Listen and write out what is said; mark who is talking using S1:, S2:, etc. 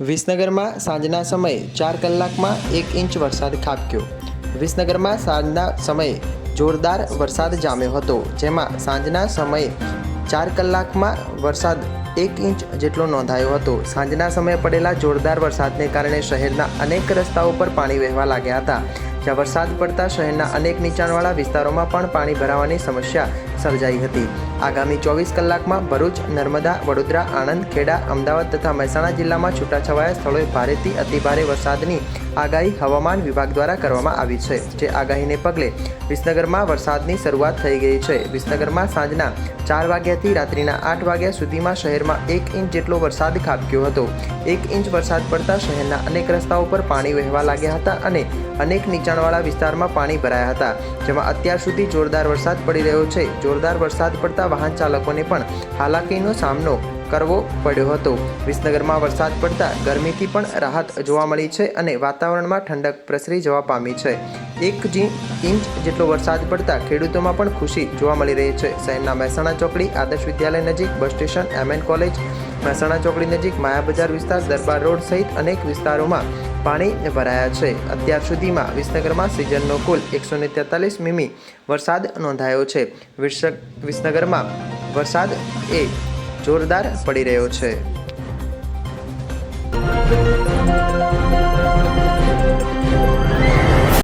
S1: વિસનગરમાં સાંજના સમયે ચાર કલાકમાં એક ઇંચ વરસાદ ખાબક્યો. વિસનગરમાં સાંજના સમયે જોરદાર વરસાદ જામ્યો હતો, જેમાં સાંજના સમયે ચાર કલાકમાં વરસાદ એક ઇંચ જેટલો નોંધાયો હતો. સાંજના સમયે પડેલા જોરદાર વરસાદને કારણે શહેરના અનેક રસ્તાઓ પર પાણી વહેવા લાગ્યા હતા. જ્યાં વરસાદ પડતા શહેરના અનેક નીચાણવાળા વિસ્તારોમાં પણ પાણી ભરાવાની સમસ્યા સર્જાઈ હતી. આગામી ચોવીસ કલાકમાં ભરૂચ, નર્મદા, વડોદરા, આણંદ, ખેડા, અમદાવાદ તથા મહેસાણા જિલ્લામાં છૂટાછવાયા સ્થળોએ ભારેથી અતિભારે વરસાદની આગાહી હવામાન વિભાગ દ્વારા કરવામાં આવી છે, જે આગાહીને પગલે વિસનગરમાં વરસાદની શરૂઆત થઈ ગઈ છે. વિસનગરમાં સાંજના ચાર વાગ્યાથી રાત્રિના આઠ વાગ્યા સુધીમાં શહેરમાં એક ઇંચ જેટલો વરસાદ ખાબક્યો હતો. એક ઇંચ વરસાદ પડતા શહેરના અનેક રસ્તાઓ પર પાણી વહેવા લાગ્યા હતા અને અનેક નીચાણવાળા વિસ્તારમાં પાણી ભરાયા હતા, જેમાં અત્યાર સુધી જોરદાર વરસાદ પડી રહ્યો છે. જોરદાર વરસાદ પડતા વાહન ચાલકોને પણ હાલાકીનો સામનો કરવો પડ્યો હતો. વિસનગરમાં વરસાદ પડતા ગરમીથી પણ રાહત જોવા મળી છે અને વાતાવરણમાં ઠંડક પ્રસરી જવા પામી છે. એક ઇંચ જેટલો વરસાદ પડતા ખેડૂતોમાં પણ ખુશી જોવા મળી રહી છે. શહેરના મહેસાણા ચોકડી આદર્શ વિદ્યાલય નજીક bus station MN college Mehsana ચોકડી નજીક માયા બજાર વિસ્તાર દરબાર રોડ સહિત અનેક વિસ્તારોમાં પાણી ભરાયા છે. અત્યાર સુધીમાં વિસનગરમાં સિઝનનો કુલ એકસો ને તેતાલીસ મીમી વરસાદ નોંધાયો છે. વિસ- વિસનગરમાં વરસાદ એ જોરદાર પડી રહ્યો છે.